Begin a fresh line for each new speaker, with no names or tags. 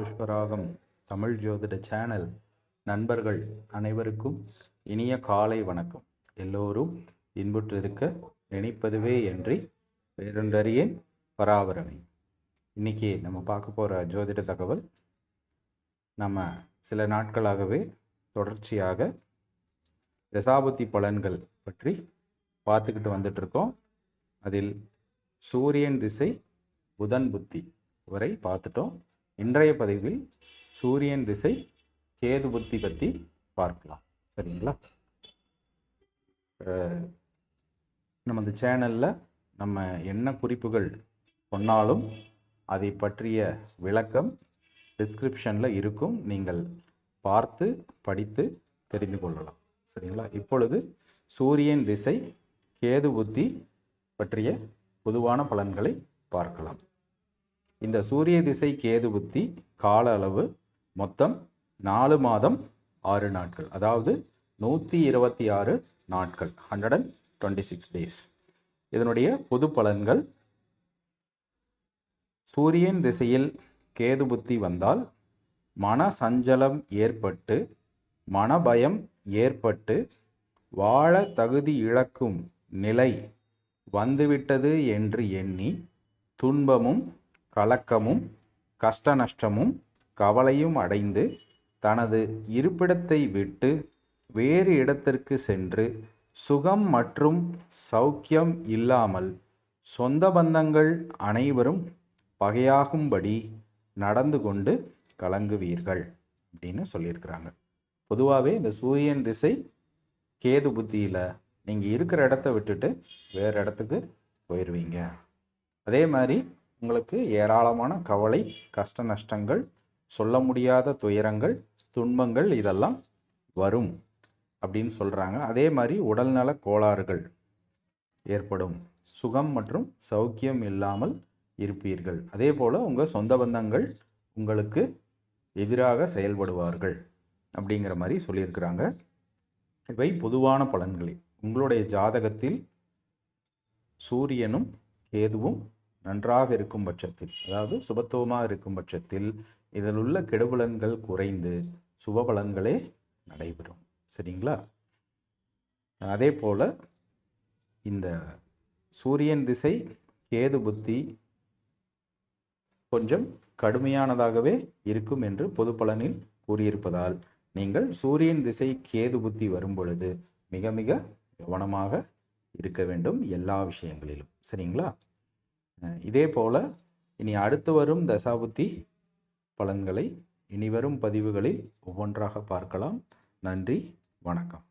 புஷ்பராகம் தமிழ் ஜோதிட சேனல் நண்பர்கள் அனைவருக்கும் இனிய காலை வணக்கம். எல்லோரும் இன்புற்றிருக்க நினைப்பதுவே என்று வேறொன்றறியேன் பராபரமே. இன்னைக்கு நம்ம பார்க்க போகிற ஜோதிட தகவல் நம்ம சில நாட்களாகவே தொடர்ச்சியாக தசாபுத்தி பலன்கள் பற்றி பார்த்துக்கிட்டு வந்துட்டு இருக்கோம் அதில் சூரியன் திசை புதன் புத்தி வரை பார்த்துட்டோம். இன்றைய பதிவில் சூரியன் திசை கேது புத்தி பற்றி பார்க்கலாம். சரிங்களா? நம்ம இந்த சேனலில் நம்ம என்ன குறிப்புகள் சொன்னாலும் அதை பற்றிய விளக்கம் டிஸ்கிரிப்ஷனில் இருக்கும். நீங்கள் பார்த்து படித்து தெரிந்து கொள்ளலாம். சரிங்களா? இப்பொழுது சூரியன் திசை கேது புத்தி பற்றிய பொதுவான பலன்களை பார்க்கலாம். இந்த சூரிய திசை கேது புத்தி கால அளவு மொத்தம் நாலு மாதம் ஆறு நாட்கள். அதாவது நூற்றி இருபத்தி ஆறு நாட்கள். Hundred and twenty six days இதனுடைய பொது பலன்கள். சூரியன் திசையில் கேது புத்தி வந்தால் மன சஞ்சலம் ஏற்பட்டு மனபயம் ஏற்பட்டு வாழ தகுதி இழக்கும் நிலை வந்துவிட்டது என்று எண்ணி துன்பமும் கலக்கமும் கஷ்ட நஷ்டமும் கவலையும் அடைந்து தனது இருப்பிடத்தை விட்டு வேறு இடத்திற்கு சென்று சுகம் மற்றும் சௌக்கியம் இல்லாமல் சொந்த பந்தங்கள் அனைவரும் பகையாகும்படி நடந்து கொண்டு கலங்குவீர்கள் அப்படின்னு சொல்லியிருக்கிறாங்க. பொதுவாகவே இந்த சூரியன் திசை கேது புத்தியில் நீங்கள் இருக்கிற இடத்த விட்டுட்டு வேறு இடத்துக்கு போயிடுவீங்க அதே மாதிரி உங்களுக்கு ஏராளமான கவலை கஷ்ட நஷ்டங்கள் சொல்ல முடியாத துயரங்கள் துன்பங்கள் இதெல்லாம் வரும் அப்படின்னு சொல்கிறாங்க அதே மாதிரி உடல்நல கோளாறுகள் ஏற்படும். சுகம் மற்றும் சௌக்கியம் இல்லாமல் இருப்பீர்கள். அதே போல் உங்கள் சொந்த பந்தங்கள் உங்களுக்கு எதிராக செயல்படுவார்கள் அப்படிங்கிற மாதிரி சொல்லியிருக்கிறாங்க. இவை பொதுவான பலன்களே. உங்களுடைய ஜாதகத்தில் சூரியனும் கேதுவும் நன்றாக இருக்கும் பட்சத்தில் அதாவது சுபத்துவமாக இருக்கும் பட்சத்தில் இதில் உள்ள கெடுபலன்கள் குறைந்து சுபபலன்களே நடைபெறும். சரிங்களா? அதே போல் இந்த சூரியன் திசை கேது புத்தி கொஞ்சம் கடுமையானதாகவே இருக்கும் என்று பொது பலனில் கூறியிருப்பதால் நீங்கள் சூரியன் திசை கேது புத்தி வரும் பொழுது மிக மிக கவனமாக இருக்க வேண்டும் எல்லா விஷயங்களிலும். சரிங்களா? இதே போல் இனி அடுத்து வரும் தசாபுத்தி பலன்களை இனி வரும் பதிவுகளில் ஒவ்வொன்றாக பார்க்கலாம். நன்றி வணக்கம்.